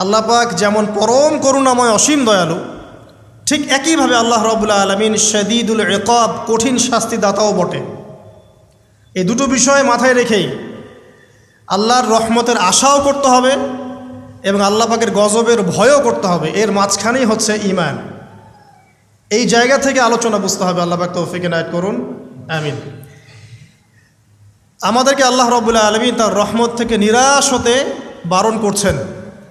আল্লাহ পাক যেমন পরম করুণাময় অসীম দয়ালু, ঠিক একইভাবে আল্লাহ রবুল্লা আলমিন শদীদুল রেকব কঠিন শাস্তিদাতাও বটে। এই দুটো বিষয় মাথায় রেখেই আল্লাহর রহমতের আশাও করতে হবে এবং আল্লাহ পাকের গজবের ভয়ও করতে হবে। এর মাঝখানেই হচ্ছে ইমান এই জায়গা থেকে আলোচনা বুঝতে হবে। আল্লাহ পাক তৌফিকে নায়ত করুন। আমিন। আমাদেরকে আল্লাহ রবুল্লাহ আলমিন তার রহমত থেকে নিরাশ হতে বারণ করছেন।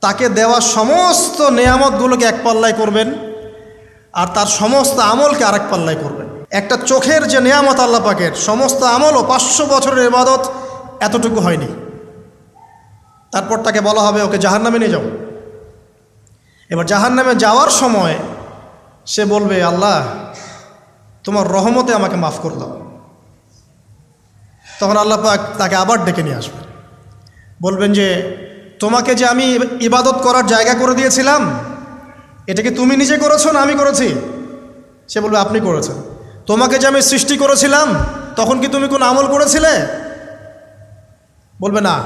তাকে দেওয়া সমস্ত নেয়ামতগুলোকে এক পাল্লায় করবেন আর তার সমস্ত আমলকে আরেক পাল্লায় করবেন। একটা চোখের যে নেয়ামত আল্লাহ পাকের, সমস্ত আমলও পাঁচশো বছরের ইবাদত এতটুকু হয়নি। তারপর তাকে বলা হবে, ওকে জাহান নামে নিয়ে যাও। এবার জাহান নামে যাওয়ার সময় সে বলবে, আল্লাহ, তোমার রহমতে আমাকে মাফ করে দাও। তখন আল্লাহ পাক তাকে আবার ডেকে নিয়ে আসবেন। বলবেন যে তোমাকে যে আমি ইবাদত করার জায়গা করে দিয়েছিলাম, এটা কি তুমি নিজে করেছ না আমি করেছি? সে বলবে, আপনি করেছেন। তোমাকে যে আমি সৃষ্টি করেছিলাম, তখন কি তুমি কোনো আমল করেছিলে? বলবে, না।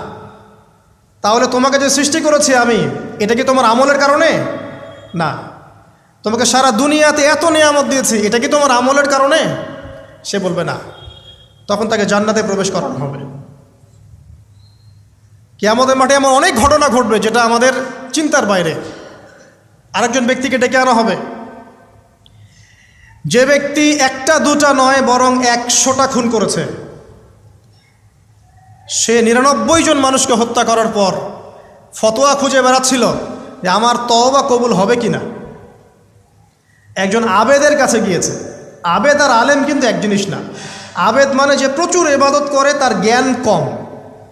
তাহলে তোমাকে যে সৃষ্টি করেছি আমি, এটা কি তোমার আমলের কারণে? না। তোমাকে সারা দুনিয়াতে এত নিয়ামত দিয়েছি, এটা কি তোমার আমলের কারণে? সে বলবে, না। তখন তাকে জান্নাতে প্রবেশ করানো হবে। কি আমাদের মাঠে এমন অনেক ঘটনা ঘটবে যেটা আমাদের চিন্তার বাইরে। আরেকজন ব্যক্তিকে ডেকে আনা হবে। যে ব্যক্তি একটা, দুটা নয়, বরং একশোটা খুন করেছে। সে নিরানব্বই জন মানুষকে হত্যা করার পর ফতোয়া খুঁজে বেড়াচ্ছিল যে আমার তওবা কবুল হবে কি না একজন আবেদের কাছে গিয়েছে। আবেদ আর আলেম কিন্তু এক জিনিস না। আবেদ মানে যে প্রচুর এবাদত করে, তার জ্ঞান কম।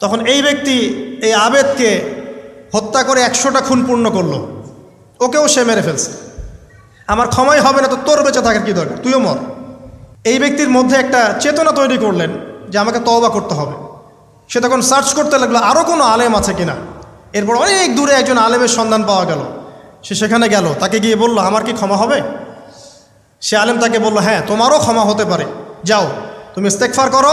তখন এই ব্যক্তি এই আবেদকে হত্যা করে একশোটা খুন পূর্ণ করল। ওকেও সে মেরে ফেলছে। আমার ক্ষমাই হবে না তো তোর বেঁচে থাকার কী দরকার? তুইও মর। এই ব্যক্তির মধ্যে একটা চেতনা তৈরি করলেন যে আমাকে তওবা করতে হবে। সে তখন সার্চ করতে লাগল আরও কোনো আলেম আছে কিনা? এরপর অনেক দূরে একজন আলেমের সন্ধান পাওয়া গেল। সে সেখানে গেল, তাকে গিয়ে বলল, আমার কি ক্ষমা হবে? সে আলেম তাকে বলল হ্যাঁ তোমারও ক্ষমা হতে পারে। যাও, তুমি ইস্তেকফার করো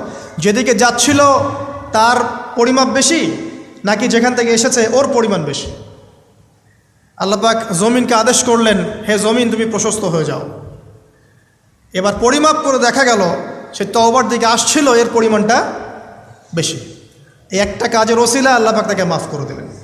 যেদিকে যাচ্ছিল, তার পরিমাপ বেশি, নাকি যেখান থেকে এসেছে, ওর পরিমাণ বেশি? আল্লাপাক জমিনকে আদেশ করলেন, হে জমিন, তুমি প্রশস্ত হয়ে যাও। এবার পরিমাপ করে দেখা গেল, সে তওবার দিকে আসছিল, এর পরিমাণটা বেশি। এই একটা কাজের ওসিলা আল্লাহ পাক তাকে মাফ করে দিলেন।